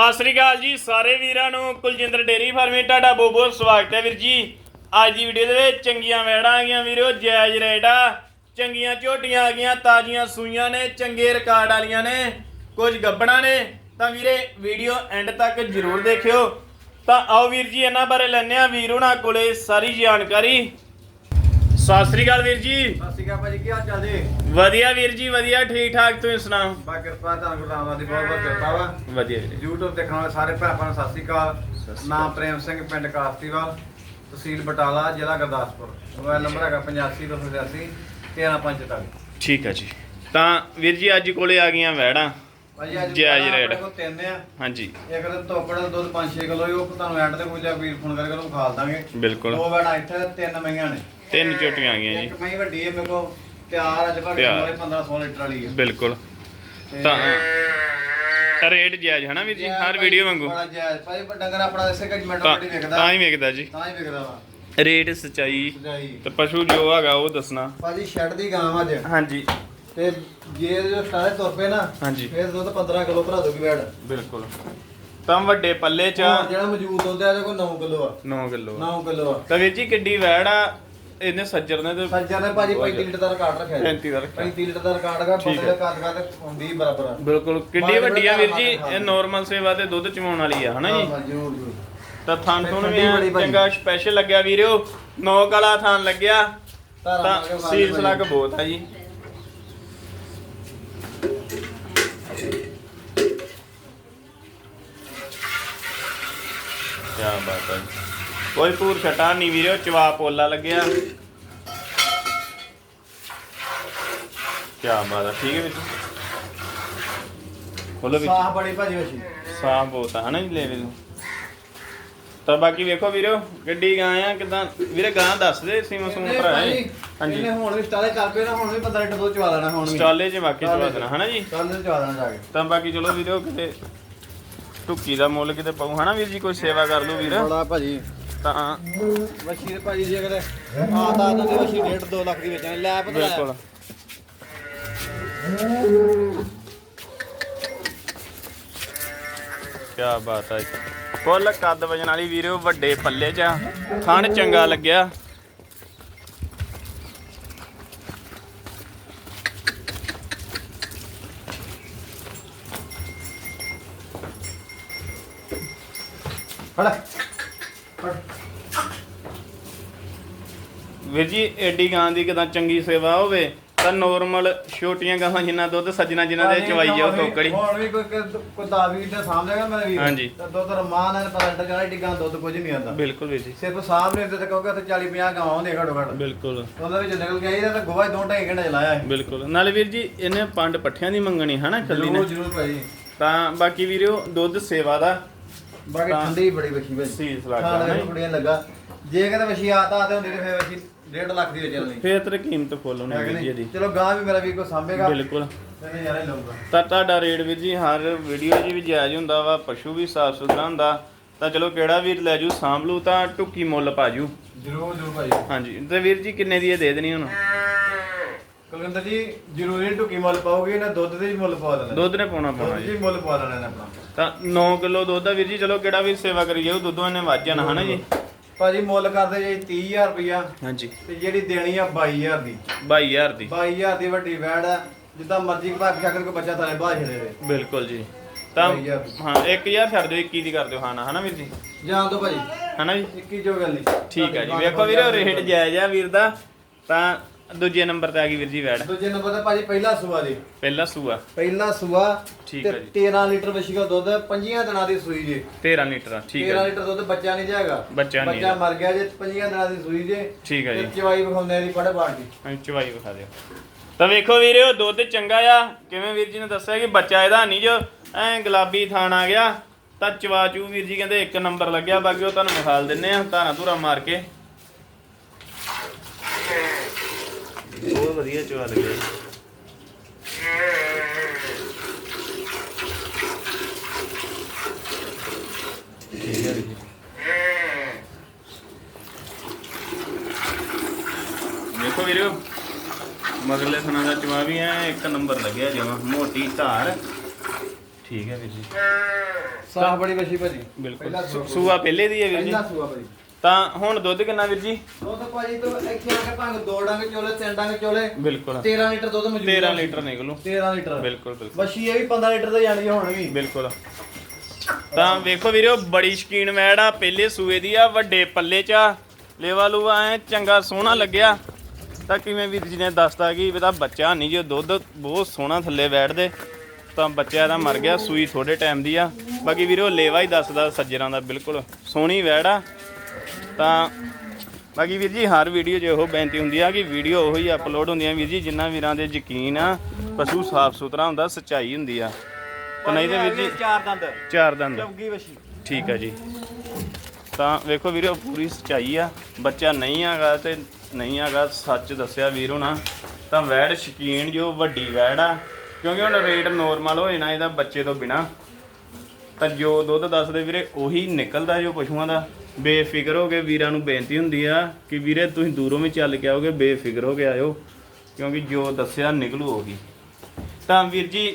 ਸਤਿ ਸ੍ਰੀ ਅਕਾਲ ਜੀ ਸਾਰੇ ਵੀਰਾਂ ਨੂੰ, ਕੁਲਜਿੰਦਰ ਡੇਰੀ ਫਾਰਮਿੰਗ ਤੁਹਾਡਾ ਬਹੁਤ ਬਹੁਤ ਸਵਾਗਤ ਹੈ ਵੀਰ ਜੀ। ਅੱਜ ਦੀ ਵੀਡੀਓ ਦੇ ਵਿੱਚ ਚੰਗੀਆਂ ਵੈੜਾਂ ਆ ਗਈਆਂ ਵੀਰੋ, ਜਾਇਜ਼ ਰੇਟ ਆ। ਚੰਗੀਆਂ ਝੋਟੀਆਂ ਆ ਗਈਆਂ, ਤਾਜ਼ੀਆਂ ਸੂਈਆਂ ਨੇ, ਚੰਗੇ ਰਿਕਾਰਡ ਵਾਲੀਆਂ ਨੇ, ਕੁਝ ਗੱਬਣਾ ਨੇ। ਤਾਂ ਵੀਰੇ ਵੀਡੀਓ ਐਂਡ ਤੱਕ ਜ਼ਰੂਰ ਦੇਖਿਓ। ਤਾਂ ਆਓ ਵੀਰ ਜੀ, ਇਹਨਾਂ ਬਾਰੇ ਲੈਣੇ ਆ ਵੀਰ ਉਹਨਾਂ ਕੋਲੇ ਸਾਰੀ ਜਾਣਕਾਰੀ। ਸਤਿ ਸ੍ਰੀ ਅਕਾਲ ਵੀਰ ਜੀ। ਸਤਿ ਸ਼੍ਰੀ ਅਕਾਲ ਭਾਜੀ, ਕੀ ਹਾਲ ਚਾਲ ਜੀ? ਵਧੀਆ ਵੀਰ ਜੀ ਵਧੀਆ ਠੀਕ ਠਾਕ ਤੁਸੀਂ ਸੁਣਾਓ? ਬਾ ਕਿਰਪਾ ਤੁਹਾਨੂੰ ਗੁਰਦਾਮਾਂ ਦੀ ਬਹੁਤ ਬਹੁਤ ਕਿਰਪਾ ਵਾ। ਵਧੀਆ ਵੀਰੇ YouTube ਦੇਖਣ ਵਾਲੇ ਸਾਰੇ ਭੈਣਾਂ ਨੂੰ ਸਤਿ ਸ਼੍ਰੀ ਅਕਾਲ। ਨਾਮ ਪ੍ਰੇਮ ਸਿੰਘ ਪਿੰਡ ਕਾਸਤੀਵਾਲ ਤਹਿਸੀਲ ਬਟਾਲਾ ਜ਼ਿਲ੍ਹਾ ਗੁਰਦਾਸਪੁਰ। ਮੋਬਾਈਲ ਨੰਬਰ ਹੈਗਾ 8588 13545 ਠੀਕ ਹੈ ਜੀ। ਤਾਂ ਵੀਰ ਜੀ ਅੱਜ ਕੋਲੇ ਆ ਗਈਆਂ ਵੈੜਾਂ। ਭਾਜੀ ਅੱਜ ਜਾਇਜ਼ ਰੇਟ। ਕੋਲ ਤਿੰਨ ਆ। ਹਾਂਜੀ। ਇੱਕ ਦਿਨ ਤੋਪੜ ਦਾ ਦੁੱਧ 5-6 ਕਿਲੋ ਉਹ ਤੁਹਾਨੂੰ ਐਂਡ ਤੇ ਕੋਈ ਜਾ ਵੀਰ ਫੋਨ ਕਰਕੇ ਉਹਨੂੰ ਖਾਲ ਦਾਂਗੇ। ਬਿਲਕੁਲ। ਦੋ ਬੈਣਾ ਇੱਥੇ ਤੇ ਤਿੰਨ ਮਈਆਂ ਨੇ। ਤਿੰਨ ਝੋਟੀਆਂ ਆ ਗਈਆਂ ਇੱਕ ਜੀ ਮਈ ਵੱਡੀ ਹੈ ਮੇਰੇ ਕੋਲ। ਤਿਆਰ ਅੱਜ ਭਾਵੇਂ ਤਿਆਰ। 1500 ਲੀਟਰ ਵਾਲੀ ਹੈ ਬਿਲਕੁਲ। ਤੇ- ਤਾਂ ਰੇਟ ਜਾਇਜ਼ ਹਨਾ ਵੀਰ ਜੀ? ਹਰ ਵੀਡੀਓ ਵਾਂਗੂ। ਬੜਾ ਜਾਇਜ਼। ਭਾਈ ਪਰ ਡੰਗਰ ਆਪਣਾ ਇਸੇ ਕੱਜ ਮਿੰਟ ਤਾਂ ਹੀ ਵੇਖਦਾ ਜੀ। ਤਾਂ ਹੀ ਵਿਕਦਾ ਵਾ। ਰੇਟ ਸਚਾਈ। ਤੇ ਪਸ਼ੂ ਜੋ ਹੈਗਾ ਉਹ ਦੱਸਣਾ। ਭਾਜੀ ਸ਼ੈਡ ਦੀ ਗਾਂ ਅੱਜ। ਹਾਂਜੀ। ਤੇ ਜੇ ਜੋ ਸਾਰੇ ਤੁਰ ਪਏ ਨਾ ਹਾਂਜੀ। ਫਿਰ ਦੁੱਧ 15 ਕਿਲੋ ਭਰਾ ਦੋਗੀ ਬੈਡ ਬਿਲਕੁਲ। ਤਾਂ ਵੱਡੇ ਪੱਲੇ ਚ ਹੁਣ ਜਿਹੜਾ ਮੌਜੂਦ ਦੁੱਧ ਆ ਇਹਦੇ ਕੋਲ 9 ਕਿਲੋ ਆ। 9 ਕਿਲੋ 9 ਕਿਲੋ ਆ। ਤਾਂ ਵੀਰ ਜੀ ਕਿੱਡੀ ਵੈੜ ਆ। ਇਹਨੇ ਸੱਜਰ ਨੇ ਤੇ ਸੱਜਾ ਨੇ ਭਾਜੀ 35 ਲੀਟਰ ਦਾ ਰਿਕਾਰਡ ਰੱਖਿਆ ਜੀ। 35 ਦਾ ਰੱਖਿਆ। 35 ਲੀਟਰ ਦਾ ਰਿਕਾਰਡ ਹੈਗਾ ਠੀਕ ਬੰਦੇ ਦਾ ਕੱਦ ਕੱਦ ਹੁੰਦੀ ਬਰਾਬਰ। ਆ ਬਿਲਕੁਲ ਕਿੱਡੀ ਵੱਡੀ ਆ ਵੀਰ ਜੀ ਹਾਂ। ਇਹ ਨਾਰਮਲ ਸੇਵਾ ਤੇ ਦੁੱਧ ਚਵਾਉਣ ਵਾਲੀ ਆ ਹਨਾ ਜੀ? ਹਾਂ ਜਰੂਰ ਜਰੂਰ। ਤਾਂ ਥਣ ਤੇ ਵੀ ਠੰਡੀ ਬੜੀ ਐਂ ਭਾਜੀ। ਚੰਗਾ ਸਪੈਸ਼ਲ ਲੱਗਿਆ ਵੀਰਿਓ ਨੌਕ ਵਾਲਾ ਥਣ ਲੱਗਿਆ। ਧਾਰਾਂ ਤਾਂ ਖਾ ਸੀਸ ਲੱਗ ਬਹੁਤ ਆ ਜੀ। ਕੀ ਬਾਤ ਹੈ। ਕੋਈ ਪੂਰ ਛਟਾ ਨਹੀਂ ਵੀਰਿਓ ਚਵਾ ਪੋਲਾ ਲੱਗਿਆ। ਕੀ ਬਾਤ ਹੈ ਠੀਕ ਹੈ ਵੀਰ ਬੋਲੋ ਵੀ ਸਾਹ ਬੜੀ ਭਾਜੀ ਵਸ਼ੀ ਸਾਫ਼ ਬਹੁਤ ਆ ਹਨਾ ਜੀ ਲੈ ਵੀਰੋ ਤਾਂ ਬਾਕੀ ਵੇਖੋ ਵੀਰੋ ਗੱਡੀ ਗਾਂ ਆ ਕਿਦਾਂ ਵੀਰੇ ਗਾਂ ਦੱਸ ਦੇ ਸੀਮਾ ਸੂਮ ਭਰਾ ਹੈ ਹਾਂਜੀ। ਇਹਨੇ ਹੁਣ ਵੀ ਸਟਾਲੇ ਕਰ ਪਏ ਨਾ ਹੁਣ ਵੀ 15 ਲੀਟਰ ਦੁੱਧ ਚਵਾ ਲੈਣਾ ਹੁਣ ਵੀ। ਸਟਾਲੇ 'ਚ ਬਾਕੀ ਚਵਾ ਦੇਣਾ ਹਨਾ ਜੀ। ਨੂੰ ਚਵਾ ਦੇਣਾ ਜਾ ਕੇ। ਤਾਂ ਬਾਕੀ ਚਲੋ ਵੀਰੋ ਕਿਤੇ ਟੁੱਕੀ ਦਾ ਮੁੱਲ ਕਿਤੇ ਪਾਉ ਹਨਾ ਵੀਰ ਜੀ ਕੋਈ ਸੇਵਾ ਕਰ ਲਓ ਵੀਰ। ਬੜਾ ਭਾਜੀ। ਤਾਂ ਵਸ਼ੀ ਦੇ ਭਾਜੀ ਜੇ ਕਿਤੇ ਆ ਤਾਂ ਤਾਂ ਦੀ ਵਸ਼ੀ 1.5 2 ਲੱਖ ਦੀ ਵੇਚਣੇ ਲੈ ਪਤਾ ਲੈ। ਬਿਲਕੁਲ। ਕੀ ਬਾਤ ਹੈ ਕੁੱਲ ਕੱਦ ਵਜਣ ਵਾਲੀ ਵੀਰੋ ਵੱਡੇ ਪੱਲੇ 'ਚ। ਥਣ ਚੰਗਾ ਲੱਗਿਆ। ਫੜ ਵੀਰ ਜੀ ਏਡੀ ਗਾਂ ਦੀ ਕਿਦਾਂ ਚੰਗੀ ਸੇਵਾ ਹੋਵੇ ਤਾਂ ਨੋਰਮਲ ਛੋਟੀਆਂ ਗਾਵਾਂ ਜਿੰਨਾ ਦੁੱਧ ਸੱਜਣਾ ਜਿਨ੍ਹਾਂ ਦੇ ਚਵਾਈ ਜਾਓ ਟੋਕੜੀ ਹੁਣ ਵੀ ਕੋਈ ਕੋਈ- ਕੋਈ ਦਾਵੀ ਤੇ ਸਾਹਮਣੇਗਾ ਮੇਰੇ ਵੀਰ ਹਾਂਜੀ। ਤਾਂ ਦੁੱਧ ਰਮਾਨ ਨਾਲ ਦੁੱਧ ਕੁਝ ਨਹੀਂ ਆਉਂਦਾ ਬਿਲਕੁਲ ਵੀਰ ਜੀ। ਸਿਰਫ ਸਾਹਮਣੇ ਤੇ ਕਹੋਗੇ ਤੇ 40 50 ਗਾਵਾਂ ਹੁੰਦੀਆਂ ਘੱਟੋ ਘੱਟ ਬਿਲਕੁਲ। ਉਹਦੇ ਵਿੱਚ ਨਿਕਲ ਗਿਆ ਇਹਦਾ ਤਾਂ ਗੋਵਾ ਦੋ ਢਾਈ ਘੰਟੇ ਚਲਾਇਆ ਹੈ ਬਿਲਕੁਲ। ਨਾਲੇ ਵੀਰ ਜੀ ਇਹਨੇ ਪੰਡ ਪੱਠਿਆਂ ਦੀ ਮੰਗਣੀ ਹਨਾ ਕੱਲੀ ਨੇ? ਜਰੂਰ ਜਰੂਰ ਭਾਈ। ਤਾਂ ਬਾਕੀ ਵੀਰਿਓ ਦੁੱਧ ਸੇਵਾ ਦਾ ਬਾਕੀ ਠੰਡੀ ਬੜੀ ਵਸ਼ੀ ਭਾਈ। ਸੀਸ ਲੱਗ ਖਾਣ ਲੱਗਾ। ਜੇ ਕਿਤੇ ਵਸ਼ੀ ਆਤਾ ਆਤੇ ਹੁੰਦੀ ਤੇ ਫੇਰ ਵਸ਼ੀ 1.5 ਲੱਖ ਦੀ ਹੋ ਚੱਲਣੀ ਫੇਰ ਤੇ ਕੀਮਤ ਫੁੱਲ ਹੋਣੀ ਵੀਰ ਜੀ? ਇਹਦੀ ਚਲੋ ਗਾਂ ਵੀ ਮੇਰਾ ਵੀ ਕੋ ਸਾਂਭੇਗਾ। ਬਿਲਕੁਲ। ਤੇ ਨਜ਼ਾਰਾ ਹੀ ਲਊਗਾ। ਤਾਂ ਤੁਹਾਡਾ ਰੇਟ ਵੀਰ ਜੀ ਹਰ ਵੀਡੀਓ 'ਚ ਵੀ ਜਾਇਜ਼ ਹੁੰਦਾ ਵਾ ਪਸ਼ੂ ਵੀ ਸਾਫ਼ ਸੁਥਰਾ ਹੁੰਦਾ। ਤਾਂ ਚਲੋ ਕਿਹੜਾ ਵੀਰ ਲੈ ਜੂ ਸਾਂਭ ਲੂ ਤਾਂ ਟੁੱਕੀ ਮੁੱਲ ਪਾ ਜੂ। ਜਰੂਰ ਜਰੂਰ ਭਾਈ। ਹਾਂਜੀ ਤੇ ਵੀਰ ਜੀ ਕਿੰਨੇ ਦੀ ਇਹ ਦੇ ਦੇਣੀ ਹੁਣ? ਕੁਲਵਿੰਦਰ ਜੀ ਜ਼ਰੂਰੀ ਢੁੱਕੀ ਮੁੱਲ ਪਾਓਗੇ ਨਾ ਦੁੱਧ ਦੇ ਵੀ ਮੁੱਲ ਪਾ ਦੇਣਾ ਦੁੱਧ ਨੇ ਪਾਉਣਾ ਪਾਉਣਾ ਦੁੱਧ ਜੀ ਜੀ। ਮੁੱਲ ਪਾ ਦੇਣਾ ਇਹਨੇ ਆਪਣਾ ਤਾਂ 9 ਕਿਲੋ ਦੁੱਧ ਆ ਵੀਰ ਜੀ ਚਲੋ ਕਿਹੜਾ ਵੀਰ ਸੇਵਾ ਕਰੀ ਜਾਊ ਦੁੱਧੋਂ ਇਹਨੇ ਵੱਜ ਜਾਣਾ ਹਨਾ ਜੀ? ਭਾਜੀ ਮੁੱਲ ਕਰਦੇ ਜੀ 30000 ਰੁਪਇਆ ਹਾਂਜੀ। ਤੇ ਜਿਹੜੀ ਦੇਣੀ ਆ 22000 ਦੀ। 22000 ਦੀ। 22000 ਦੀ ਵੱਡੀ ਵੈੜ ਆ ਜਿੱਦਾਂ ਮਰਜ਼ੀ ਭਾਗ ਕੋ ਬੱਚਾ ਥਲੇ ਬਾਹ ਛੜੇ ਦੇ ਬਿਲਕੁਲ ਜੀ। ਤਾਂ 22,000 ਹਾਂ 1000 ਛੱਡ ਦਿਓ 21 ਦੀ ਕਰ ਦਿਓ। ਹਾਂ ਨਾ ਹਨਾ ਵੀਰ ਜੀ? ਜਾਣ ਦੋ ਭਾਜੀ। ਹਨਾ ਜੀ? 21 ਜੋ ਗੱਲ ਨਹੀਂ। ਠੀਕ ਹੈ ਜੀ। ਵੇਖੋ ਵੀਰੇ ਰੇਟ ਜਾਇਜ਼ ਆ ਵੀਰ ਦਾ। ਤਾਂ ਦੂਜੇ ਨੰਬਰ ਤੇ ਆ ਗਈ ਵੀਰ ਜੀ ਵੈੜ। ਦੂਜੇ ਨੰਬਰ ਤੇ ਭਾਜੀ ਪਹਿਲਾ ਸੂਆ ਜੀ। ਪਹਿਲਾ ਸੂਆ। ਪਹਿਲਾ ਸੂਆ ਠੀਕ ਹੈ ਜੀ। 13 ਲੀਟਰ ਵਸ਼ੀ ਦਾ ਦੁੱਧ 5 ਦਿਨਾਂ ਦੀ ਸੂਈ ਜੀ। 13 ਲੀਟਰ ਠੀਕ 13 ਹੈ ਜੀ ਲੀਟਰ ਦੁੱਧ ਬੱਚਾ ਨਹੀਂ ਜਾਏਗਾ ਬੱਚਾ ਨਹੀਂ ਬੱਚਾ। ਮਰ ਗਿਆ ਜੇ 5 ਦਿਨਾਂ ਦੀ ਸੂਈ ਜੇ। ਠੀਕ ਹੈ ਜੀ। ਚਵਾਈ ਵਿਖਾਉਂਦੇ ਦੀ ਪੜ ਪਾੜ ਦੀ। ਚਵਾਈ ਵਿਖਾ ਦਿਓ। ਤਾਂ ਵੇਖੋ ਵੀਰੇ ਉਹ ਦੁੱਧ ਚੰਗਾ ਆ। ਕਿਵੇਂ ਵੀਰ ਜੀ ਨੇ ਦੱਸਿਆ ਕਿ ਬੱਚਾ ਇਹਦਾ ਨਹੀਂ ਜੋ ਐ ਗੁਲਾਬੀ ਥਾਣ ਆ ਗਿਆ। ਤਾਂ ਚਵਾਚੂ ਵੀਰ ਜੀ ਕਹਿੰਦੇ ਇੱਕ ਨੰਬਰ ਲੱਗਿਆ। ਬਾਕੀ ਉਹ ਤੁਹਾਨੂੰ ਮਿਸਾਲ ਦਿੰਨੇ ਆ ਧਾਰਾਂ ਧੂਰਾ ਮਾਰ ਕੇ ਬਹੁਤ ਵਧੀਆ ਚਵਾ ਲੱਗਿਆ ਜੀ। ਠੀਕ ਹੈ ਵੀਰ ਜੀ ਦੇਖੋ ਵੀਰੋ ਮਗਰਲੇ ਥਣਾ ਦਾ ਚਵਾ ਵੀ ਐ ਇੱਕ ਨੰਬਰ ਲੱਗਿਆ ਜਿਵੇਂ ਮੋਟੀ ਧਾਰ ਠੀਕ ਹੈ ਵੀਰ ਜੀ ਸਾਹ ਬੜੀ ਵਸ਼ੀ ਭਾਜੀ ਬਿਲਕੁਲ ਪਹਿਲਾ ਸੂ- ਸੂਆ। ਸੂਆ ਪਹਿਲੇ ਦੀ ਹੈ ਵੀਰ ਜੀ ਪਹਿਲਾ ਸੂਆ ਭਾਜੀ ਤਾਂ ਹੁਣ ਦੁੱਧ ਕਿੰਨਾ ਵੀਰ ਜੀ? ਦੁੱਧ ਭਾਜੀ ਤੋਂ ਇੱਥੇ ਆ ਕੇ ਭਾਵੇਂ ਦੋ ਡੰਗ ਚੋਲੇ ਤਿੰਨ ਡੰਗ ਚੋਲੇ ਬਿਲਕੁਲ। 13 ਲੀਟਰ ਦੁੱਧ ਮੌਜੂਦ 13 ਹੈ। ਲੀਟਰ ਨਿਕਲੂ। 13 ਲੀਟਰ। ਬਿਲਕੁਲ ਬਿਲਕੁਲ। ਵਸ਼ੀ ਇਹ ਵੀ 15 ਲੀਟਰ ਤੇ ਜਾਣੀ ਹੁਣ ਵੀ ਬਿਲਕੁਲ। ਤਾਂ ਵੇਖੋ ਵੀਰੋ ਬੜੀ ਸ਼ਕੀਨ ਮੈੜ ਆ ਪਹਿਲੇ ਸੂਏ ਦੀ ਆ ਵੱਡੇ ਪੱਲੇ ਚ ਆ। ਲੇਵਾ ਲੂਆ ਐ ਚੰਗਾ ਸੋਹਣਾ ਲੱਗਿਆ। ਤਾਂ ਕਿਵੇਂ ਵੀਰ ਜੀ ਨੇ ਦੱਸਤਾ ਕਿ ਇਹਦਾ ਬੱਚਾ ਨਹੀਂ ਜੋ ਦੁੱਧ ਬਹੁਤ ਸੋਹਣਾ ਥੱਲੇ ਬੈਠਦੇ। ਤਾਂ ਬੱਚਾ ਇਹਦਾ ਮਰ ਗਿਆ ਸੂਈ ਥੋੜੇ ਟਾਈਮ ਦੀ ਆ। ਬਾਕੀ ਵੀਰੋ ਲੇਵਾ ਹੀ ਦੱਸਦਾ ਸੱਜਰਾਂ ਦਾ ਬਿਲਕੁਲ ਸੋਹਣੀ ਵੈੜ ਆ। ਤਾਂ ਬਾਕੀ ਵੀਰ ਜੀ ਹਰ ਵੀਡੀਓ 'ਚ ਇਹੋ ਬੇਨਤੀ ਹੁੰਦੀ ਆ ਕਿ ਵੀਡੀਓ ਉਹੀ ਹੀ ਅਪਲੋਡ ਹੁੰਦੀਆਂ ਵੀਰ ਜੀ ਜਿੰਨਾ ਵੀਰਾਂ ਦੇ ਯਕੀਨ ਆ ਪਸ਼ੂ ਸਾਫ਼ ਸੁਥਰਾ ਹੁੰਦਾ ਸੱਚਾਈ ਹੁੰਦੀ ਆ। ਤਾਂ ਨਹੀਂ ਤੇ ਵੀਰ ਜੀ ਚਾਰ ਦੰਦ। ਚਾਰ ਦੰਦ। ਚੌਗੀ ਵਸ਼ੀ ਠੀਕ ਹੈ ਜੀ। ਤਾਂ ਵੇਖੋ ਵੀਰੋ ਪੂਰੀ ਸਚਾਈ ਆ। ਬੱਚਾ ਨਹੀਂ ਹੈਗਾ ਤੇ ਨਹੀਂ ਹੈਗਾ ਸੱਚ ਦੱਸਿਆ ਵੀਰ ਹੋਣਾ। ਤਾਂ ਵੈੜ ਸ਼ਕੀਨ ਜੋ ਵੱਡੀ ਵੈੜ ਆ ਕਿਉਂਕਿ ਹੁਣ ਰੇਟ ਨੋਰਮਲ ਹੋਏ ਨਾ ਇਹਦਾ ਬੱਚੇ ਤੋਂ ਬਿਨਾ। ਤਾਂ ਜੋ ਦੁੱਧ ਦੱਸਦੇ ਵੀਰੇ ਉਹੀ ਨਿਕਲਦਾ ਜੋ ਪਸ਼ੂਆਂ ਦਾ। ਬੇਫਿਕਰ ਹੋ ਕੇ ਵੀਰਾਂ ਨੂੰ ਬੇਨਤੀ ਹੁੰਦੀ ਆ ਕਿ ਵੀਰੇ ਤੁਸੀਂ ਦੂਰੋਂ ਵੀ ਚੱਲ ਕੇ ਆਓਗੇ, ਬੇਫਿਕਰ ਹੋ ਕੇ ਆਇਓ, ਕਿਉਂਕਿ ਜੋ ਦੱਸਿਆ ਨਿਕਲੂ ਉਹੀ ਤਾਂ ਵੀਰ ਜੀ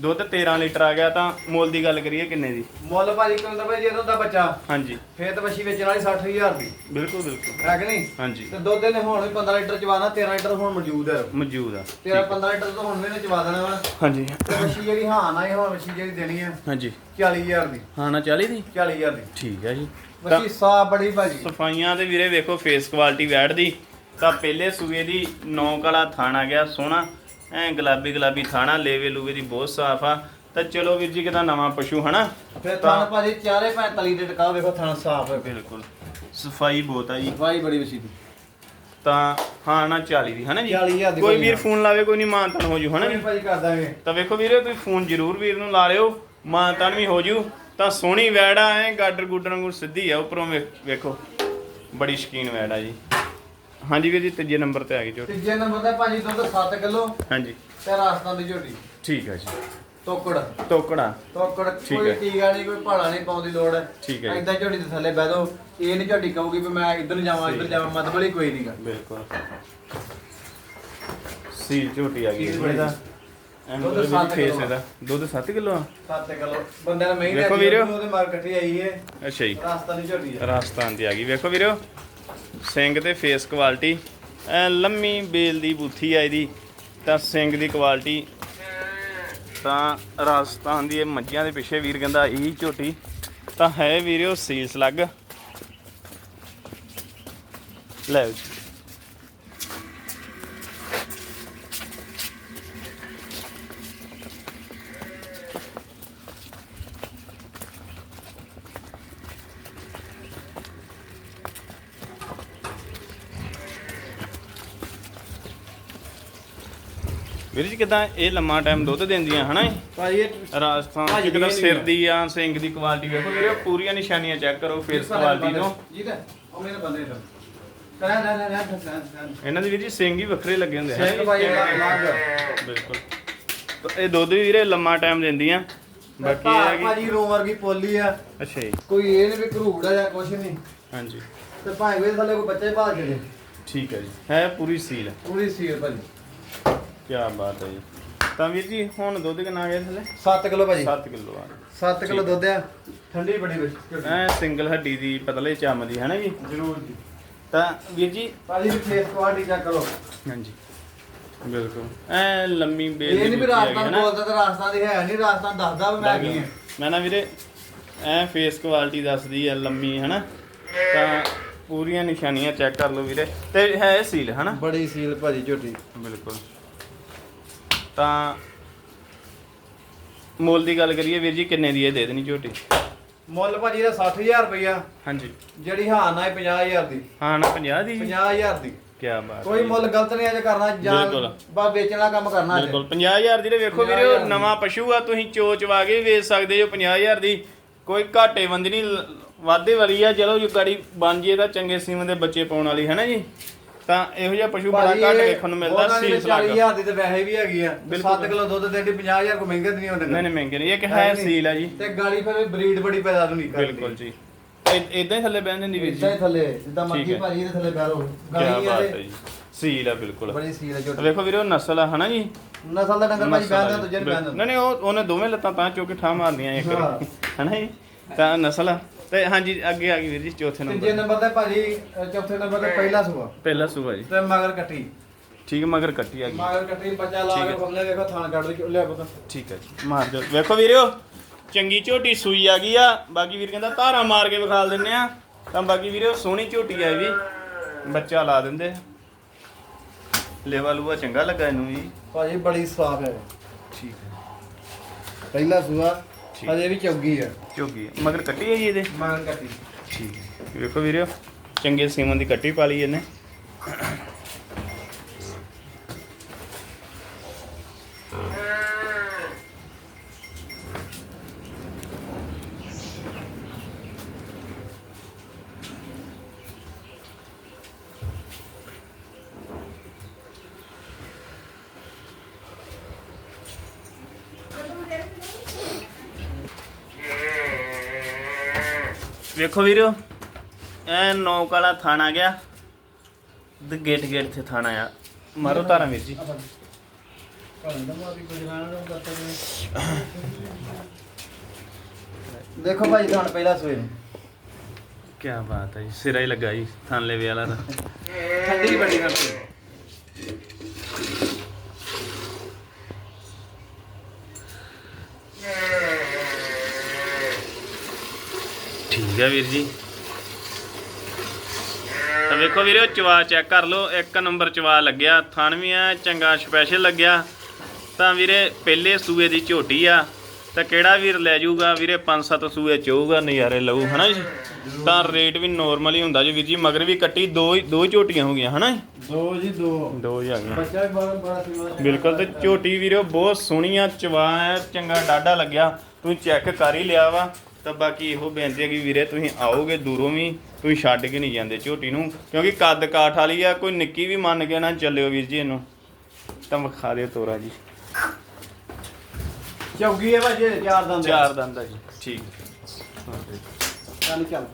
ਦੁੱਧ 13 ਲੀਟਰ ਆ ਗਿਆ ਤਾਂ ਮੁੱਲ ਦੀ ਗੱਲ ਕਰੀਏ ਕਿੰਨੇ ਦੀ? ਮੁੱਲ ਭਾਜੀ ਕਹਿੰਦਾ ਭਾਈ ਜੇ ਦਾ ਬੱਚਾ। ਹਾਂਜੀ। ਫੇਰ ਤਾਂ ਵਸ਼ੀ ਵੇਚਣ ਵਾਲੀ 60000 ਦੀ। ਬਿਲਕੁਲ ਬਿਲਕੁਲ। ਹੈ ਕਿ ਨਹੀਂ? ਹਾਂਜੀ। ਤੇ ਦੁੱਧ ਨੇ ਹੁਣ ਵੀ 15 ਲੀਟਰ ਚਵਾਣਾ 13 ਲੀਟਰ ਹੁਣ ਮੌਜੂਦ ਹੈ ਮੌਜੂਦ ਆ ਤੇਰਾ 15 ਲੀਟਰ ਤੋਂ ਹੁਣ ਵੀ ਨੇ ਚਵਾ ਦੇਣਾ ਵਾ। ਹਾਂਜੀ। ਤੇ ਵਸ਼ੀ ਜਿਹੜੀ ਹਾਂ ਨਾ ਇਹ ਹੁਣ ਵਸ਼ੀ ਜਿਹੜੀ ਦੇਣੀ ਹੈ ਹਾਂਜੀ। 40000 ਦੀ। ਹਾਂ ਨਾ 40 ਦੀ? 40000 ਦੀ। ਠੀਕ ਹੈ ਜੀ। ਵਸ਼ੀ ਸਾ ਬੜੀ ਭਾਜੀ। ਸਫਾਈਆਂ ਤੇ ਵੀਰੇ ਵੇਖੋ ਫੇਸ ਕੁਆਲਿਟੀ ਵੈੜ ਦੀ। ਤਾਂ ਪਹਿਲੇ ਸੂਏ ਦੀ ਨੌ ਕਾਲਾ ਥਾਣਾ ਗਿਆ ਸੋਹਣਾ। ਐ ਗੁਲਾਬੀ ਗੁਲਾਬੀ ਥਾਣਾ ਲੇਵੇ ਲੂਵੇ ਦੀ ਬਹੁਤ ਸਾਫ਼ ਆ। ਤਾਂ ਚਲੋ ਵੀਰ ਜੀ ਕਿਦਾ ਨਵਾਂ ਪਸ਼ੂ ਹਨਾ? ਫਿਰ ਥਣ ਭਾਜੀ ਚਾਰੇ 45 ਦੇ ਟਕਾ ਵੇਖੋ ਥਣ ਸਾਫ਼ ਹੈ। ਬਿਲਕੁਲ। ਸਫ਼ਾਈ ਬਹੁਤ ਆ ਜੀ। ਵਾਈ ਬੜੀ ਵਸ਼ੀ ਦੀ। ਤਾਂ ਹਾਂ ਨਾ 40 ਦੀ ਹਨਾ ਜੀ? 40,000 ਦੀ ਕੋਈ। ਵੀਰ ਫੋਨ ਲਾਵੇ ਕੋਈ ਨਹੀਂ ਮਾਨਤਨ ਹੋ ਜੂ ਹਨਾ ਜੀ? ਭਾਜੀ ਕਰ ਦਾਂਗੇ। ਤਾਂ ਵੇਖੋ ਵੀਰੇ ਤੁਸੀਂ ਫੋਨ ਜ਼ਰੂਰ ਵੀਰ ਨੂੰ ਲਾ ਲਿਓ ਮਾਨਤਨ ਵੀ ਹੋ ਜੂ। ਤਾਂ ਸੋਹਣੀ ਵੈੜ ਆ ਐ ਗਾਡਰ ਗੁੱਡਰ ਵਾਂਗੂ ਸਿੱਧੀ ਆ ਉੱਪਰੋਂ ਵੇਖ- ਵੇਖੋ। ਬੜੀ ਸ਼ਕੀਨ ਵੈੜ ਆ ਜੀ। ਹਾਂਜੀ ਵੀਰ ਜੀ ਤੀਜੇ ਨੰਬਰ ਤੇ ਆ ਗਈ ਝੋਟੀ। ਤੀਜੇ ਨੰਬਰ ਤੇ ਭਾਜੀ ਦੁੱਧ 7 ਕਿਲੋ ਹਾਂਜੀ। ਤੇ ਰਾਸਤਾਂ ਦੀ ਝੋਟੀ। ਠੀਕ ਹੈ ਜੀ। ਤੋਕੜ। ਟੋਕੜਾ ਤੋਕੜ ਠੀਕ ਕੋਈ ਹੈ। ਟੀਕਾ ਨਹੀਂ ਕੋਈ ਭਾੜਾ ਨਹੀਂ ਪਾਉਣ ਦੀ ਲੋੜ ਠੀਕ ਹੈ। ਏਦਾਂ ਝੋਟੀ ਦੇ ਥੱਲੇ ਬਹਿ ਜਾਓ। ਇਹ ਨਹੀਂ ਝੋਟੀ ਕਹੂਗੀ ਵੀ ਮੈਂ ਇੱਧਰ ਜਾਵਾਂ ਇੱਧਰ ਜਾਵਾਂ ਮਤਲਬ ਹੀ ਕੋਈ ਨਹੀਂਗਾ ਬਿਲਕੁਲ। ਸੀ ਝੋਟੀ ਆ ਗਈ ਇਹਦਾ ਦੁੱਧ ਐਂ ਮਤਲਬ ਸੱਤ ਫੇਸ ਕਿਲੋ ਆ। ਇਹਦਾ। ਦੁੱਧ 7 ਕਿਲੋ ਆ? 7 ਕਿਲੋ। ਬੰਦੇ ਨੇ ਮਹੀਂ ਵੇਖੋ ਵੀਰੋ। ਉਹਦੇ ਮਾਰ ਕੱਟੀ ਆਈ ਹੈ ਅੱਛਾ ਜੀ। ਰਾਸਤਾ ਦੀ ਝੋਟੀ ਹੈ ਰਾਜਸਥਾਨ ਦੀ ਆ ਗਈ। ਵੇਖੋ ਵੀਰੋ। ਸਿੰਗ ਤੇ ਫੇਸ ਕੁਆਲਿਟੀ ਐ ਲੰਮੀ ਬੇਲ ਦੀ ਬੂਥੀ ਆ ਇਹਦੀ, ਤਾਂ ਸਿੰਗ ਦੀ ਕੁਆਲਿਟੀ ਤਾਂ ਰਾਜਸਥਾਨ ਦੀ ਇਹ ਮੱਝਾਂ ਦੇ ਪਿੱਛੇ ਵੀਰ ਕਹਿੰਦਾ ਇਹੀ ਝੋਟੀ, ਤਾਂ ਹੈ ਵੀਰੋ ਸੀਸ ਲੱਗ ਲੈ ਜੀ। ਵੀਰ ਜੀ ਕਿਦਾਂ? ਇਹ ਲੰਮਾ ਟਾਈਮ ਦੁੱਧ ਦਿੰਦੀਆਂ ਹਨਾ? ਭਾਜੀ ਇਹ ਰਾਜਸਥਾਨ ਦੀ ਕਿਦਾਂ ਸਿਰ ਦੀ ਆ ਸਿੰਘ ਦੀ ਕੁਆਲਿਟੀ ਵੇਖੋ ਵੀਰੇ ਪੂਰੀਆਂ ਨਿਸ਼ਾਨੀਆਂ ਚੈੱਕ ਕਰੋ ਫੇਸ ਕੁਆਲਿਟੀ ਤੋਂ ਜੀ ਤੇ ਉਹ ਮੇਰੇ ਬੰਦੇ ਨੇ ਨਾ ਇਹਨਾਂ ਦੇ ਵੀਰ ਜੀ ਸਿੰਘ ਹੀ ਵੱਖਰੇ ਲੱਗੇ ਹੁੰਦੇ ਭਾਈ ਲੱਗ ਬਿਲਕੁਲ। ਤਾਂ ਇਹ ਦੁੱਧ ਵੀ ਵੀਰੇ ਲੰਮਾ ਟਾਈਮ ਦਿੰਦੀਆਂ। ਬਾਕੀ ਇਹ ਹੈ ਕਿ ਭਾਜੀ ਰੋ ਵਰਗੀ ਪੋਲੀ ਆ। ਅੱਛਾ ਜੀ। ਕੋਈ ਇਹ ਨਹੀਂ ਵੀ ਘਰੂੜਾ ਜਾਂ ਕੁਛ ਨਹੀਂ ਹਾਂਜੀ। ਤੇ ਭਾਵੇਂ ਕੋਈ ਥੱਲੇ ਕੋਈ ਬੱਚੇ ਭਾਲ ਕੇ ਦੇ ਠੀਕ ਹੈ ਜੀ। ਹੈ ਪੂਰੀ ਸੀਲ ਪੂਰੀ ਸੀਰ ਭਾਜੀ ਕੀ ਬਾਤ ਹੈ ਜੀ। ਤਾਂ ਵੀਰ ਜੀ ਹੁਣ ਦੁੱਧ ਕਿੰਨਾ ਆ ਗਿਆ ਥੱਲੇ? 7 ਕਿਲੋ ਭਾਜੀ। 7 ਕਿਲੋ ਆ। 7 ਕਿਲੋ ਦੁੱਧ ਆ। ਠੰਡੀ ਬੜੀ ਵਿੱਚ ਐ ਸਿੰਗਲ ਹੱਡੀ ਦੀ ਪਤਲੇ ਚਮ ਦੀ ਹੈ ਨਾ ਜੀ? ਜ਼ਰੂਰ ਜੀ। ਤਾਂ ਵੀਰ ਜੀ ਭਾਜੀ ਵੀ ਫੇਸ ਕੁਆਲਿਟੀ ਚੈੱਕ ਕਰੋ। ਹਾਂਜੀ। ਬਿਲਕੁਲ। ਐ ਲੰਮੀ ਬੇਲ ਇਹ ਨਹੀਂ ਵੀ ਹੈ ਨਾ? ਬੋਲਦਾ ਤੇ ਰਾਜਸਥਾਨ ਦੀ ਹੈ ਨਹੀਂ ਰਾਜਸਥਾਨ ਦੱਸਦਾ ਵੀ ਮੈਂ ਕੀ ਹਾਂ ਮੈਂ ਨਾ ਵੀਰੇ ਐ ਫੇਸ ਕੁਆਲਿਟੀ ਦੱਸਦੀ ਆ ਲੰਮੀ ਹਨਾ ਤਾਂ ਪੂਰੀਆਂ ਨਿਸ਼ਾਨੀਆਂ ਚੈੱਕ ਕਰ ਲਓ ਵੀਰੇ। ਤੇ ਹੈ ਸੀਲ ਹਨਾ ਬੜੀ ਸੀਲ ਭਾਜੀ ਝੋਟੀ। ਬਿਲਕੁਲ। ਤਾਂ ਮੁੱਲ ਦੀ ਗੱਲ ਕਰੀਏ ਵੀਰ ਜੀ ਕਿੰਨੇ ਦੀ ਇਹ ਦੇ ਦੇਣੀ ਝੋਟੀ। ਮੁੱਲ ਭਾਜੀ ਦਾ 60000 ਰੁਪਇਆ ਹਾਂਜੀ। ਜਿਹੜੀ ਹਾਂ ਨਾ ਇਹ 50000 ਦੀ। ਹਾਂ ਨਾ 50 ਦੀ? 50000 ਦੀ। ਕੀ ਬਾਤ ਕੋਈ। ਮੁੱਲ ਗਲਤ ਨਹੀਂ ਅਜੇ ਕਰਨਾ ਜਾਂ। ਬਾ ਵੇਚਣ ਦਾ ਕੰਮ ਕਰਨਾ ਬਿਲਕੁਲ। 50000 ਦੀ ਤੇ ਵੇਖੋ ਵੀਰੇ 50,000 ਦੀ। ਨਵਾਂ ਪਸ਼ੂ ਆ ਤੁਸੀਂ ਚੋਚ ਵਾ ਕੇ ਵੇਚ ਸਕਦੇ ਹੋ। 50000 ਦੀ ਕੋਈ ਘਾਟੇ ਬੰਦੀ ਨਹੀਂ ਵਾਧੇ ਵਾਲੀ ਆ। ਚਲੋ ਜੋ ਗਾੜੀ ਬਣ ਜੇ ਤਾਂ ਚੰਗੇ ਸੀਮਨ ਦੇ ਬੱਚੇ ਪਾਉਣ ਵਾਲੀ ਹੈ ਨਾ ਜੀ? ਤਾਂ ਇਹੋ ਜਿਹਾ ਪਸ਼ੂ ਬੜਾ ਘੱਟ ਵੇਖਣ ਨੂੰ ਮਿਲਦਾ ਸੀਸ ਲੱਗ। 40000 ਦੀ ਤੇ ਵੈਸੇ ਵੀ ਹੈਗੀ ਆ। ਬਿਲਕੁਲ। 7 ਕਿਲੋ ਦੁੱਧ ਦੇਣੀ 50000 ਕੋ ਮਹਿੰਗੇ ਤੇ ਨਹੀਂ ਹੁੰਦੇ। ਨਹੀਂ ਨਹੀਂ ਮਹਿੰਗੇ ਨਹੀਂ। ਇਹ ਕਿ ਹੈ ਸੀਲ ਆ ਜੀ। ਤੇ ਗਾਲੀ ਫਿਰ ਬਰੀਡ ਬੜੀ ਪੈਦਾ ਨਹੀਂ ਕਰਦੀ। ਬਿਲਕੁਲ ਜੀ। ਇਦਾਂ ਹੀ ਥੱਲੇ ਬਹਿ ਜਾਂਦੀ ਵੀਰ ਜੀ। ਇੱਦਾਂ ਹੀ ਥੱਲੇ ਜਿੱਦਾਂ ਹੈ। ਭਾਜੀ ਦੇ ਥੱਲੇ ਬਹਿ ਗਾਲੀ ਆ ਹੈ ਜੀ। ਸੀਲ ਆ ਬਿਲਕੁਲ। ਬੜੀ ਸੀਲ ਹੈ ਝੋਟੀ। ਵੇਖੋ ਵੀਰੇ ਉਹ ਨਸਲ ਆ ਹਨਾ ਜੀ? ਨਸਲ ਦਾ ਡੰਗਰ ਭਾਜੀ ਆ ਜੀ। ਦੂਜੇ ਨੂੰ ਬੈਂਦਾ ਨਹੀਂ ਨਹੀਂ ਉਹ ਉਹਨੇ ਦੋਵੇਂ ਲੱਤਾਂ ਤਾਂ ਚੁੱਕ ਕੇ ਠਾ ਮਾਰਨੀਆਂ ਇੱਕ। ਹਨਾ ਜੀ? ਤਾਂ ਨਸਲ ਆ। ਤੇ ਹਾਂਜੀ ਅੱਗੇ ਆ ਗਈ ਵੀਰ ਜੀ ਚੌਥੇ ਤੀਜੇ ਨੰਬਰ। ਨੰਬਰ ਤੇ ਭਾਜੀ ਅ, ਚੌਥੇ ਨੰਬਰ ਤੇ ਪਹਿਲਾ ਸੂਆ। ਪਹਿਲਾ ਸੂਆ ਜੀ। ਤੇ ਮਗਰ ਕੱਟੀ। ਠੀਕ ਹੈ, ਮਗਰ ਕੱਟੀ ਆ ਗਈ। ਮਗਰ ਕੱਟੀ ਬੱਚਾ ਲਾ ਠੀਕ ਕੇ ਹੈ। ਫਮਲੇ ਵੇਖੋ ਥਾਣ ਕੱਢ ਲਈ ਲਿਆ ਪਤਾ। ਠੀਕ ਹੈ ਜੀ ਮਾਰ ਦਿਓ। ਵੇਖੋ ਵੀਰਿਓ ਚੰਗੀ ਝੋਟੀ ਸੂਈ ਆ ਗਈ ਆ। ਬਾਕੀ ਵੀਰ ਕਹਿੰਦਾ ਧਾਰਾ ਮਾਰ ਕੇ ਵਿਖਾਲ ਦਿੰਨੇ ਆ। ਤਾਂ ਬਾਕੀ ਵੀਰਿਓ ਸੋਹਣੀ ਝੋਟੀ ਆ ਇਹ ਵੀ। ਬੱਚਾ ਲਾ ਦਿੰਦੇ। ਲੈਵਾ ਲੂਆ ਚੰਗਾ ਲੱਗਾ ਇਹਨੂੰ ਜੀ ਭਾਜੀ ਬੜੀ ਸਾਫ਼ ਹੈ। ਠੀਕ ਹੈ। ਪਹਿਲਾ ਸੂਆ ਠੀਕ। ਅਜੇ ਵੀ ਚੌਗੀ ਹੈ ਝੋਗੀ ਆ। ਮਗਰ ਕੱਟੀ ਹੈ ਜੀ ਇਹਦੇ? ਮਗਰ ਕੱਟੀ। ਠੀਕ ਹੈ ਵੇਖੋ ਵੀਰਿਓ ਚੰਗੇ ਸੀਮਨ ਦੀ ਕੱਟੀ ਪਾ ਲਈ ਇਹਨੇ। ਵੇਖੋ ਵੀਰਿਓ ਐ ਨੌਕ ਵਾਲਾ ਥਾਣਾ ਗਿਆ। ਤੇ ਗੇਟ ਗੇਟ ਤੇ ਥਾਣਾ ਆ। ਮਾਰੋ ਤਾਰਾ ਵੀਰ ਜੀ। ਦੇਖੋ ਭਾਜੀ ਤੁਹਾਨੂੰ ਪਹਿਲਾ ਸੂਏ ਨੂੰ ਕੀ ਬਾਤ ਹੈ ਜੀ ਸਿਰਾ ਹੀ ਲੱਗਾ ਜੀ ਥਾਨਲੇ ਵੇ ਵਾਲਾ ਦਾ ਠੰਡੀ ਬੜੀ ਕਰਦੀ ਹੈ ਵੀਰ ਜੀ। ਤਾਂ ਵੇਖੋ ਵੀਰੇ ਚਵਾ ਚੈੱਕ ਕਰ ਲਓ। ਇੱਕ ਨੰਬਰ ਚਵਾ ਲੱਗਿਆ। ਥਣ ਵੀ ਆ ਚੰਗਾ ਸਪੈਸ਼ਲ ਲੱਗਿਆ। ਤਾਂ ਵੀਰੇ ਪਹਿਲੇ ਸੂਏ ਦੀ ਝੋਟੀ ਆ। ਤਾਂ ਕਿਹੜਾ ਵੀਰ ਲੈ ਜਾਊਗਾ? ਵੀਰੇ 5-7 ਸੂਏ ਚੋਊਗਾ ਨਜ਼ਾਰੇ ਲਊ ਹਨਾ ਜੀ? ਤਾਂ ਰੇਟ ਵੀ ਨੋਰਮਲ ਹੀ ਹੁੰਦਾ ਜੀ ਵੀਰ ਜੀ ਮਗਰ ਵੀ ਕੱਟੀ ਦੋ ਦੋ ਝੋਟੀਆਂ ਹੋ ਗਈਆਂ ਹਨਾ ਜੀ? ਦੋ ਜੀ ਦੋ। ਦੋ ਹੀ ਆ ਗਈਆਂ। ਬਿਲਕੁਲ ਤੇ ਝੋਟੀ ਵੀਰੋ ਬਹੁਤ ਸੋਹਣੀ ਆ। ਚਵਾ ਹੈ ਚੰਗਾ ਡਾਡਾ ਲੱਗਿਆ। ਤੂੰ ਚੈੱਕ ਕਰ ਹੀ ਲਿਆ ਵਾ। ਤਾਂ ਬਾਕੀ ਇਹੋ ਬੇਨਤੀ ਹੈ ਕਿ ਵੀਰੇ ਤੁਸੀਂ ਆਓਗੇ ਦੂਰੋਂ ਵੀ ਤੁਸੀਂ ਛੱਡ ਕੇ ਨਹੀਂ ਜਾਂਦੇ ਝੋਟੀ ਨੂੰ ਕਿਉਂਕਿ ਕੱਦ ਕਾਠ ਵਾਲੀ ਆ ਕੋਈ ਨਿੱਕੀ ਵੀ ਮੰਨ ਕੇ ਨਾ ਚੱਲਿਓ ਵੀਰ ਜੀ ਇਹਨੂੰ। ਤਾਂ ਵਿਖਾ ਦਿਓ ਤੋਰਾ ਜੀ। ਚੌਗੀ ਹੈ ਭਾਜੀ ਚਾਰ ਦੰਦ ਚਾਰ ਦੰਦ ਆ ਜੀ ਠੀਕ। ਚੱਲ ਚੱਲ।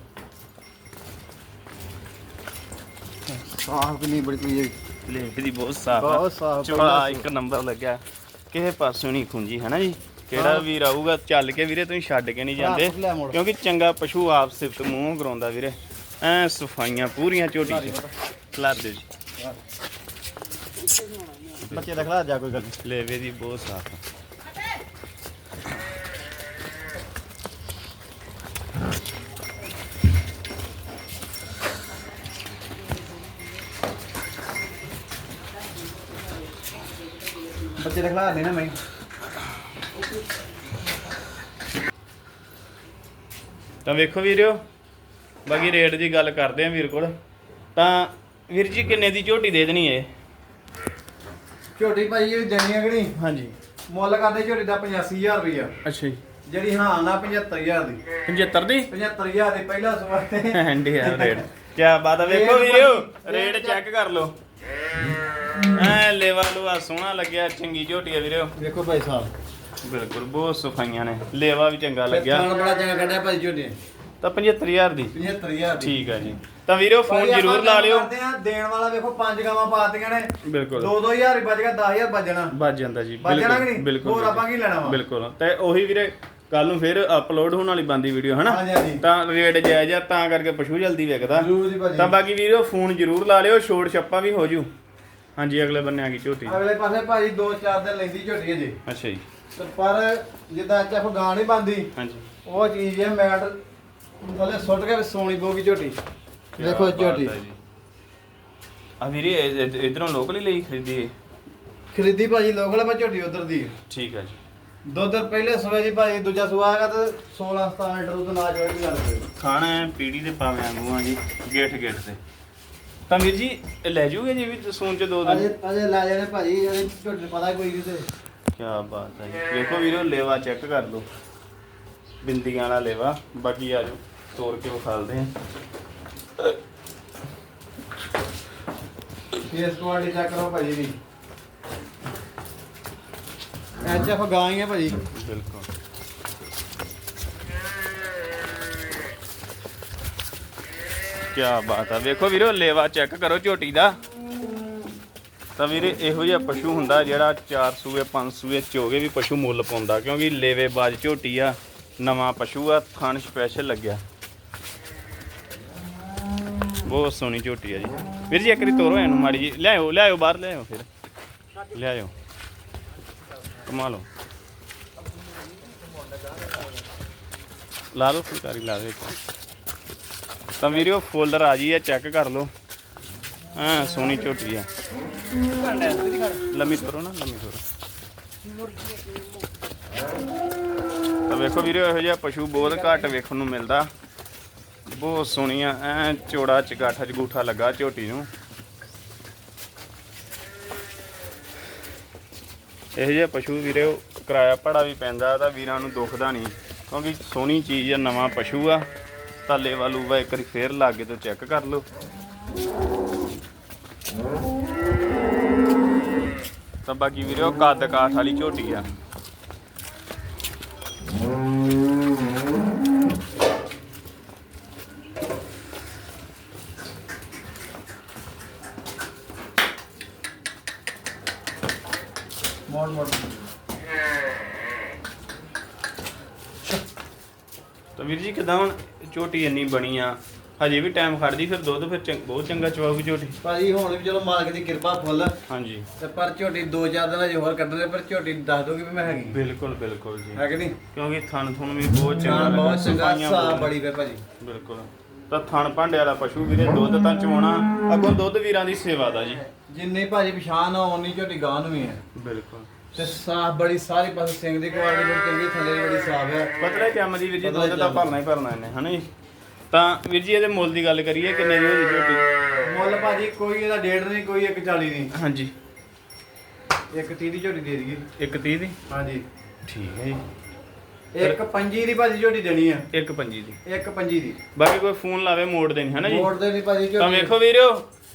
ਸਾਫ਼ ਕਿੰਨੀ ਬੜੀ ਪਈ ਪਲੇਟ ਦੀ ਬਹੁਤ ਸਾਫ਼ ਆ। ਬਹੁਤ ਸਾਫ਼, ਪਹਿਲਾਂ ਇੱਕ ਨੰਬਰ ਲੱਗਿਆ। ਕਿਸੇ ਪਾਸੋਂ ਨਹੀਂ ਖੁੰਜੀ ਹੈ ਨਾ ਜੀ? ਕਿਹੜਾ ਵੀਰ ਆਊਗਾ ਚੱਲ ਕੇ ਵੀਰੇ ਤੁਸੀਂ ਛੱਡ ਕੇ ਨਹੀਂ ਜਾਂਦੇ। ਕਿਉਂਕਿ ਚੰਗਾ ਪਸ਼ੂ ਆਪ ਸਿਫਤ ਮੂੰਹ ਕਰਾਉਂਦਾ ਵੀਰੇ। ਐ ਸਫਾਈਆਂ ਪੂਰੀਆਂ ਝੋਟੀ ਚ। ਖਿਲਾਰ ਜੀ। ਬੱਚੇ ਦਾ ਜਾ ਕੋਈ ਗੱਲ ਲੇਵੇ ਦੀ ਬਹੁਤ ਸਾਫ਼ ਬੱਚੇ ਦਾ ਖਲਾ ਦੇਣਾ ਮੈਂ। ਤਾਂ ਵੇਖੋ ਵੀਰਿਓ ਬਾਕੀ ਰੇਟ ਦੀ ਗੱਲ ਕਰਦੇ ਆ ਵੀਰ ਕੋਲ। ਤਾਂ ਵੀਰ ਜੀ ਕਿੰਨੇ ਦੀ ਝੋਟੀ ਦੇ ਦੇਣੀ ਏ? ਝੋਟੀ ਭਾਈ ਇਹ ਜੰਨੀਆਂ ਕਿਹੜੀ ਹਾਂਜੀ। ਮੁੱਲ ਕਰਦੇ ਝੋਟੀ ਦਾ 85000 ਰੁਪਇਆ ਅੱਛਾ ਜੀ। ਜਿਹੜੀ ਹਾਂ ਨਾ 75000 ਦੀ। 75 ਦੀ? 75000 ਦੀ ਪਹਿਲਾ ਸਵਾਲ ਤੇ। ਹੈਂਡੀ ਆ ਰੇਟ ਕੀ ਬਾਤ ਆ ਵੇਖੋ ਵੀਰਿਓ ਰੇਟ ਚੈੱਕ ਕਰ ਲਓ। ਐ ਲੈਵਾ ਲੂਆ ਸੋਹਣਾ ਲੱਗਿਆ ਚੰਗੀ ਝੋਟੀ ਆ ਵੀਰਿਓ ਵੇਖੋ ਭਾਈ ਸਾਹਿਬ। ਬਿਲਕੁਲ ਬਹੁਤ ਸਫਾਈਆਂ ਨੇ। ਲੇਵਾ ਵੀ ਚੰਗਾ ਲੱਗਿਆ। ਖਾਣ ਬੜਾ ਚੰਗਾ ਕੱਢਿਆ ਭਾਈ ਝੋਟੀ ਨੇ। ਤਾਂ 75000 ਦੀ। 75000 ਦੀ। ਠੀਕ ਆ ਜੀ। ਤਾਂ ਵੀਰੋ ਫੋਨ ਜ਼ਰੂਰ ਲਾ ਲਿਓ। ਕਰਦੇ ਆ ਦੇਣ ਵਾਲਾ ਵੇਖੋ ਪੰਜ ਗਾਵਾਂ ਪਾਤੀਆਂ ਨੇ। ਬਿਲਕੁਲ। 2-2000 ਹੀ ਬਚ ਗਿਆ 10000 ਬਚਣਾ ਵੱਜ ਜਾਂਦਾ ਜੀ? ਬਿਲਕੁਲ ਹੋਰ ਆਪਾਂ ਕੀ ਲੈਣਾ ਵਾ? ਬਿਲਕੁਲ। ਤੇ ਉਹੀ ਵੀਰੇ ਕੱਲ ਨੂੰ ਫਿਰ ਅਪਲੋਡ ਹੋਣ ਵਾਲੀ ਬੰਦੀ ਵੀਡੀਓ ਹਨਾ। ਤਾਂ ਰੇਟ ਜਾਇਜ਼ ਆ ਤਾਂ ਕਰਕੇ ਪਸ਼ੂ ਜਲਦੀ ਵਿਕਦਾ। ਤਾਂ ਬਾਕੀ ਵੀਰੋ ਫੋਨ ਜ਼ਰੂਰ ਲਾ ਲਿਓ ਛੋੜ ਛੱਪਾ ਵੀ ਹੋ ਜੂ। ਹਾਂਜੀ ਅਗਲੇ ਬੰਨੇ ਆ ਗਈ ਝੋਟੀ। ਅਗਲੇ ਪਾਸੇ ਭਾਜੀ 2-4 ਦਿਨ ਲੈਂਦੀ ਝੋਟੀ ਜੀ ਅੱਛਾ ਜੀ। ਤੇ ਪਰ ਜਿੱਦਾਂ ਅੱਜ ਆਪਾਂ ਗਾਂ ਨਹੀਂ ਬੰਦੀ ਹਾਂਜੀ। ਉਹ ਚੀਜ਼ ਹੈ ਮੈਟ ਥੱਲੇ ਸੁੱਟ ਕੇ ਸੋਣੀ ਪਊਗੀ ਝੋਟੀ। ਦੇਖੋ ਬਾਤ ਝੋਟੀ। ਹੈ ਜੀ। ਆ ਵੀਰੇ ਇਧਰੋਂ ਲੋਕਲ ਹੀ ਲਈ ਖਰੀਦੀ ਹੈ ਖਰੀਦੀ ਭਾਜੀ ਲੋਕਲ ਪਰ ਝੋਟੀ ਉਧਰ ਦੀ ਠੀਕ ਹੈ ਜੀ। ਦੁੱਧ ਪਹਿਲੇ ਸੂਏ ਜੀ ਭਾਜੀ ਦੂਜਾ ਸੂਆ ਹੈਗਾ ਤੇ 16 17 ਲੀਟਰ ਦੁੱਧ ਨਾ ਚੋਏ ਵੀ ਲੱਗਦੇ ਖਾਣਾ ਹੈ ਪੀੜੀ ਦੇ ਪਾਵੇਂ ਵਾਂਗੂ ਆ ਜੀ ਗੇਟ ਗੇਟ ਤੇ। ਤਾਂ ਵੀਰ ਜੀ ਇਹ ਲੈ ਜੂਗੇ ਜੀ ਵੀ ਸੂਨ ਚ ਦੋ ਅਜੇ ਦਿਨ ਅਜੇ ਲੈ ਜਾਣੇ ਭਾਜੀ ਅਜੇ ਝੋਟੀ ਪਤਾ ਕੋਈ ਨਹੀਂ ਤੇ। ਕੀ ਬਾਤ ਹੈ ਦੇਖੋ ਵੀਰੋ ਲੇਵਾ ਚੈੱਕ ਕਰ ਲਓ। ਬਿੰਦੀਆਂ ਵਾਲਾ ਲੇਵਾ। ਬਾਕੀ ਆ ਜਾਓ ਤੋੜ ਕੇ ਵਿਖਾਲਦੇ ਆ ਫੇਸ ਕੁਆਲਿਟੀ ਚੈੱਕ ਕਰੋ ਭਾਜੀ ਦੀ। ਐਚ ਐਫ ਗਾਂ ਹੀ ਹੈ ਭਾਜੀ। ਬਿਲਕੁਲ। ਕੀ ਬਾਤ ਆ। ਵੇਖੋ ਵੀਰੋ ਲੇਵਾ ਚੈੱਕ ਕਰੋ ਝੋਟੀ ਦਾ। ਤਾਂ ਵੀਰੇ, ਇਹੋ ਜਿਹਾ ਪਸ਼ੂ ਹੁੰਦਾ ਜਿਹੜਾ 4 ਸੂਏ 5 ਸੂਏ, ਚੋਗੇ ਵੀ ਪਸ਼ੂ ਮੁੱਲ ਪਾਉਂਦਾ, ਕਿਉਂਕਿ ਲੇਵੇ ਬਾਜ ਝੋਟੀ ਆ, ਨਵਾਂ ਪਸ਼ੂ ਆ, ਥਣ ਸਪੈਸ਼ਲ ਲੱਗਿਆ। ਬਹੁਤ ਸੋਹਣੀ ਝੋਟੀ ਆ ਜੀ। ਵੀਰ ਜੀ, ਇੱਕ ਵਾਰੀ ਤੋਰੋ ਇਹਨੂੰ ਮਾੜੀ ਜੀ ਲਿਆਓ ਲਿਆਓ ਬਾਹਰ ਲਿਆਓ ਫਿਰ। ਲਿਆਓ ਕਮਾ ਲਓ ਲਾ ਲਓ ਫੁਲਕਾਰੀ, ਲਾ ਦਿਓ ਇੱਕ ਤਾਂ ਵੀਰਿਓ ਫੋਲਡਰ ਆ ਜੀ ਆ ਚੈੱਕ ਕਰ ਲਓ। ਹਾਂ, ਸੋਹਣੀ ਝੋਟੀ ਆ। ਲੰਮੀ ਕਰੋ ਨਾ, ਲੰਮੀ ਕਰੋ ਤਾਂ ਵੇਖੋ ਵੀਰੋ, ਇਹੋ ਜਿਹਾ ਪਸ਼ੂ ਬਹੁਤ ਘੱਟ ਵੇਖਣ ਨੂੰ ਮਿਲਦਾ। ਬਹੁਤ ਸੋਹਣੀਆਂ ਐ ਚੋੜਾ ਚਗਾਠਾ ਜਗੂਠਾ ਲੱਗਾ ਝੋਟੀ ਨੂੰ। ਇਹੋ ਜਿਹਾ ਪਸ਼ੂ ਵੀਰੇ, ਕਿਰਾਇਆ ਭਾੜਾ ਵੀ ਪੈਂਦਾ, ਤਾਂ ਵੀਰਾਂ ਨੂੰ ਦੁਖਦਾ ਨਹੀਂ। ਕਿਉਂਕਿ ਸੋਹਣੀ ਚੀਜ਼ ਆ, ਨਵਾਂ ਪਸ਼ੂ ਆ। ਤਾਂ ਲੇਵਾ ਲੂਵਾ ਇੱਕ ਵਾਰੀ ਫੇਰ ਲਾਗੇ ਤੋਂ ਚੈੱਕ ਕਰ ਲਓ। ਤਾਂ ਬਾਕੀ ਵੀਰੇ ਉਹ ਕੱਦ ਕਾਠ ਵਾਲੀ ਝੋਟੀ ਆ। ਮੋੜ ਮੋੜ। ਤਾਂ ਵੀਰ ਜੀ ਕਿਦਾਂ ਹੁਣ ਝੋਟੀ ਇੰਨੀ ਬਣੀ ਆ? ਹਜੇ ਵੀ ਟਾਈਮ ਖੜਦੀ ਫਿਰ ਦੁੱਧ ਫਿਰ ਚੰਗ- ਬਹੁਤ ਚੰਗਾ ਚਵਾਉਗੀ ਝੋਟੀ। ਭਾਜੀ ਹੁਣ ਵੀ ਚਲੋ ਮਾਲਕ ਦੀ ਕਿਰਪਾ ਫੁੱਲ। ਹਾਂਜੀ। ਤੇ ਪਰ ਝੋਟੀ ਦੋ ਚਾਰ ਦਿਨਾਂ ਚ ਹੋਰ ਕੱਢਣੇ ਪਰ ਝੋਟੀ ਦੱਸ ਦੋਗੇ ਵੀ ਮੈਂ ਹੈਗੀ। ਬਿਲਕੁਲ ਬਿਲਕੁਲ ਜੀ। ਹੈ ਕਿ ਨਹੀਂ? ਕਿਉਂਕਿ ਥਣ ਥੁਣ ਵੀ ਬਹੁਤ ਚੰਗਾ ਬਹੁਤ ਚੰਗਾ ਸਫਾਈਆਂ ਸਾਹ ਬਹੁਤ ਬੜੀ ਵੇ ਭਾਜੀ। ਬਿਲਕੁਲ। ਤਾਂ ਥਣ ਭਾਂਡੇ ਵਾਲਾ ਪਸ਼ੂ ਵੀਰੇ ਦੁੱਧ ਤਾਂ ਚਵਾਉਣਾ ਅੱਗੋਂ ਦੁੱਧ ਵੀਰਾਂ ਦੀ ਸੇਵਾ ਦਾ ਜੀ। ਜਿੰਨੀ ਭਾਜੀ ਪਛਾਣ ਆ ਉਨੀ ਝੋਟੀ ਗਾਂ ਨੂੰ ਵੀ ਹੈ। ਬਿਲਕੁਲ। ਤੇ ਸਾਫ਼ ਬੜੀ ਸਾਰੀ ਪਾਸੇ ਸਿੰਘ ਦੀ ਕੁਆਲਿਟੀ ਬੜੀ ਚੰਗੀ ਥੱਲੇ ਬੜੀ ਸਾਫ਼ ਹੈ। ਪਤਲੇ ਕੰਮ ਦੀ ਵੀਰ ਜੀ ਦੁੱਧ ਤਾਂ। ਭਰਨਾ ਹੀ ਭਰਨਾ ਇਹਨੇ ਹਨਾ ਜੀ? ਤਾਂ ਵੀਰ ਜੀ ਇਹਦੇ ਮੁੱਲ ਦੀ ਗੱਲ ਕਰੀਏ ਕਿੰਨੇ ਦੀ ਹੋਈ ਝੋਟੀ। ਮੁੱਲ ਭਾਜੀ ਕੋਈ ਇਹਦਾ ਡੇਢ ਨਹੀਂ ਕੋਈ 140 ਨਹੀਂ। ਹਾਂਜੀ। ਇੱਕ 30 ਦੀ ਝੋਟੀ ਦੇ ਦਈਏ। 130 ਦੀ? ਹਾਂਜੀ। ਠੀਕ ਹੈ ਜੀ। ਇੱਕ ਪੰਜੀ ਦੀ ਭਾਜੀ ਝੋਟੀ ਦੇਣੀ ਆ। 125 ਦੀ। ਇੱਕ ਪੰਜੀ ਦੀ। ਬਾਕੀ ਕੋਈ ਫੋਨ ਲਾਵੇ ਮੋੜ ਦੇਣੀ ਹਨਾ ਜੀ? ਮੋੜ ਦੇ ਨਹੀਂ ਭਾਜੀ ਤਾਂ ਝੋਟੀ ਵੇਖੋ ਵੀਰੋ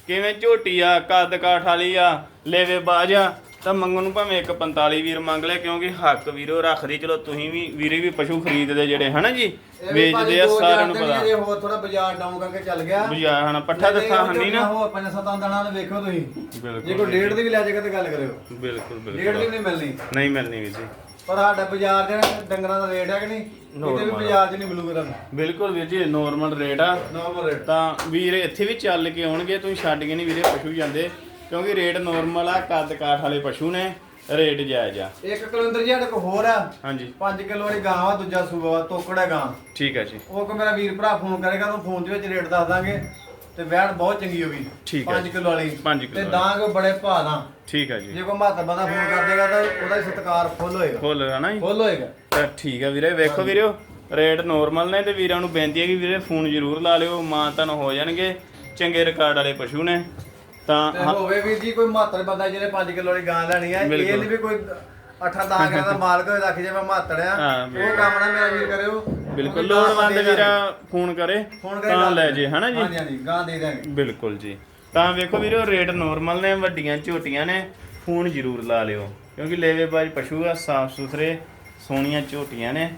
ਕਿਵੇਂ ਝੋਟੀ ਆ ਕੱਦ ਕਾਠ ਵਾਲੀ ਆ ਲੇਵੇ ਬਾਜ ਆ। ਤਾਂ ਮੰਗਣ ਨੂੰ ਭਾਵੇਂ 145 ਵੀਰ ਮੰਗ ਲੈ ਕਿਉਂਕਿ ਹੱਕ ਵੀਰੋ ਰੱਖਦੀ ਚਲੋ ਤੁਸੀਂ ਵੀ ਵੀਰੇ ਵੀ ਪਸ਼ੂ ਖਰੀਦਦੇ ਜਿਹੜੇ ਹਨਾ ਜੀ? ਇਹ ਵੇਚਦੇ ਆ ਦੋ ਸਾਰਿਆਂ ਨੂੰ ਪਤਾ। ਜੇ ਹੋਰ ਥੋੜਾ ਬਾਜ਼ਾਰ ਡਾਊਨ ਕਰਕੇ ਚੱਲ ਗਿਆ। ਬੁਝਾ ਹਨਾ ਪੱਠਾ ਉਹ ਹੰਨੀ ਨਾ। ਹੋਰ ਪੰਜ ਸੱਤਾਂ ਦਿਨਾਂ ਨੂੰ ਵੇਖੋ ਤੁਸੀਂ। ਜੇ ਬਿਲਕੁਲ ਕੋਈ ਡੇਢ ਦੀ ਵੀ ਲੈ ਜਾਏਗਾ ਤੇ ਗੱਲ ਕਰਿਓ। ਬਿਲਕੁਲ ਡੇਢ ਦੀ ਬਿਲਕੁਲ ਨਹੀਂ ਮਿਲਣੀ। ਨਹੀਂ ਮਿਲਣੀ ਵੀਰ ਜੀ। ਪਰ ਸਾਡਾ ਬਾਜ਼ਾਰ ਜਿਹੜਾ ਡੰਗਰਾਂ ਦਾ ਰੇਟ ਹੈ ਕਿ ਨਹੀਂ? ਕਿਤੇ ਵੀ Normal। ਬਾਜ਼ਾਰ 'ਚ ਨਹੀਂ ਮਿਲੂਗਾ ਤੁਹਾਨੂੰ। ਬਿਲਕੁਲ ਵੀਰ ਜੀ ਨੋਰਮਲ ਰੇਟ ਆ। ਨਾਰਮਲ ਰੇਟ ਤਾਂ ਵੀਰ ਇੱਥੇ ਵੀ ਚੱਲ ਕੇ ਆਉਣਗੇ ਤੁਸੀਂ ਛੱਡ ਕੇ ਨਹੀਂ ਵੀਰੇ ਪਸ਼ੂ ਜਾਂਦੇ। ਕਿਉਂਕਿ ਰੇਟ ਨੋਰਮਲ ਆ ਕੱਦ ਕਾਠ ਵਾਲੇ ਪਸ਼ੂ ਨੇ ਰੇਟ ਜਾਇਜ਼ ਆ। ਇੱਕ ਕਲੰਦਰ ਜੀ ਸਾਡੇ ਕੋਲ ਹੋਰ ਆ। ਹਾਂਜੀ। 5 ਕਿਲੋ ਵਾਲੀ ਗਾਂ ਵਾ ਦੂਜਾ ਸੂਬਾ ਵਾ ਤੋਕੜਾ ਗਾਂ। ਠੀਕ ਹੈ ਜੀ। ਉਹ ਕੋ ਮੇਰਾ ਵੀਰ ਭਰਾ ਫੋਨ ਕਰੇਗਾ ਤਾਂ ਫੋਨ ਦੇ ਵਿੱਚ ਰੇਟ ਦੱਸ ਦਾਂਗੇ ਤੇ ਵੈਟ ਬਹੁਤ ਚੰਗੀ ਹੋਗੀ ਠੀਕ ਹੈ 5 ਕਿਲੋ ਵਾਲੀ। ਪੰਜ ਕਿੱਲੋ ਤੇ। ਦਾਂਗੇ ਬੜੇ ਭਾਅ ਨਾਲ। ਠੀਕ ਹੈ ਜੀ। ਜੇ ਕੋਈ ਮਾਤਾ ਬੰਦਾ ਫੋਨ ਕਰ ਦੇਗਾ ਤਾਂ ਉਹਦਾ ਸਤਿਕਾਰ ਫੁੱਲ ਹੋਏਗਾ। ਫੁੱਲ ਹੈ ਨਾ ਜੀ। ਫੁੱਲ ਹੋਏਗਾ। ਤਾਂ ਠੀਕ ਹੈ ਵੀਰੇ ਵੇਖੋ ਵੀਰਿਓ ਰੇਟ ਨੋਰਮਲ ਨੇ ਤੇ ਵੀਰਾਂ ਨੂੰ ਬੇਨਤੀ ਹੈ ਕਿ ਵੀਰੇ ਫੋਨ ਜ਼ਰੂਰ ਲਾ ਲਿਓ ਮਾਂ ਤੁਹਾਨੂੰ ਹੋ ਜਾਣਗੇ ਚੰਗੇ ਰਿਕਾਰਡ ਵਾਲੇ ਪਸ਼ੂ ਨੇ। ਤਾਂ ਹੋਵੇ ਵੀਰ ਜੀ ਕੋਈ ਮਾਤਰ ਬੰਦਾ ਜਿਹਨੇ 5 ਕਿਲੋ ਵਾਲੀ ਗਾਂ ਲੈਣੀ ਹੈ ਇਹ। ਨਹੀਂ ਵੀ ਕੋਈ 8-10 ਕਿਲੋ ਦਾ ਮਾਲਕ ਹੋਏ ਰੱਖ ਜੇ ਮੈਂ ਮਾਤੜ ਆ। ਉਹ ਕੰਮ ਨਾ ਮੇਰਾ ਵੀਰ ਕਰਿਓ। ਬਿਲਕੁਲ ਲੋੜਵੰਦ। ਵੀਰਾ ਫੋਨ ਕਰੇ ਕਰੇ ਤਾਂ ਲੈ। ਜੇ ਹਨਾ ਜੀ? ਹਾਂਜੀ ਹਾਂਜੀ ਗਾਂ ਦੇ ਦਾਂਗੇ ਬਿਲਕੁਲ ਜੀ। ਤਾਂ ਵੇਖੋ ਵੀਰੋ ਰੇਟ ਨੋਰਮਲ ਨੇ ਵੱਡੀਆਂ ਝੋਟੀਆਂ ਨੇ ਫੋਨ ਜ਼ਰੂਰ ਲਾ ਲਿਓ। ਕਿਉਂਕਿ ਲੇਵੇਬਾਜ਼ ਪਸ਼ੂ ਆ ਸਾਫ਼ ਸੁਥਰੇ ਸੋਹਣੀਆਂ ਝੋਟੀਆਂ ਨੇ।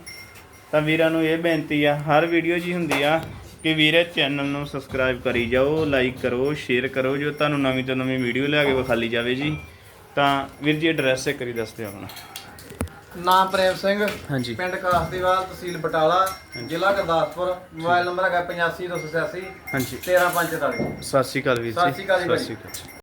ਤਾਂ ਵੀਰਾਂ ਨੂੰ ਇਹ ਬੇਨਤੀ ਆ ਹਰ ਵੀਡੀਓ ਜੀ ਹੁੰਦੀ ਆ ਕਿ ਵੀਰੇ ਚੈਨਲ ਨੂੰ ਸਬਸਕ੍ਰਾਈਬ ਕਰੀ ਜਾਓ ਲਾਈਕ ਕਰੋ ਸ਼ੇਅਰ ਕਰੋ ਜੋ ਤੁਹਾਨੂੰ ਨਵੀਂ ਤੋਂ ਨਵੀਂ ਵੀਡੀਓ ਲਿਆ ਕੇ ਵਿਖਾਲੀ ਜਾਵੇ ਜੀ। ਤਾਂ ਵੀਰ ਜੀ ਐਡਰੈਸ ਇੱਕ ਵਾਰੀ ਦੱਸ ਦਿਓ ਆਪਣਾ। ਨਾਮ ਪ੍ਰੇਮ ਸਿੰਘ ਹਾਂਜੀ। ਪਿੰਡ ਕਾਸਦੀਵਾਲ ਤਹਿਸੀਲ ਬਟਾਲਾ ਜ਼ਿਲ੍ਹਾ ਗੁਰਦਾਸਪੁਰ ਮੋਬਾਈਲ ਨੰਬਰ ਹੈਗਾ 85 286 ਹਾਂਜੀ। 13544 ਸਤਿ ਸ਼੍ਰੀ ਅਕਾਲ ਵੀਰ ਜੀ। ਸਤਿ ਸ਼੍ਰੀ ਅਕਾਲ ਜੀ ਭਾਈ। ਸ਼੍ਰੀ ਅਕਾਲ।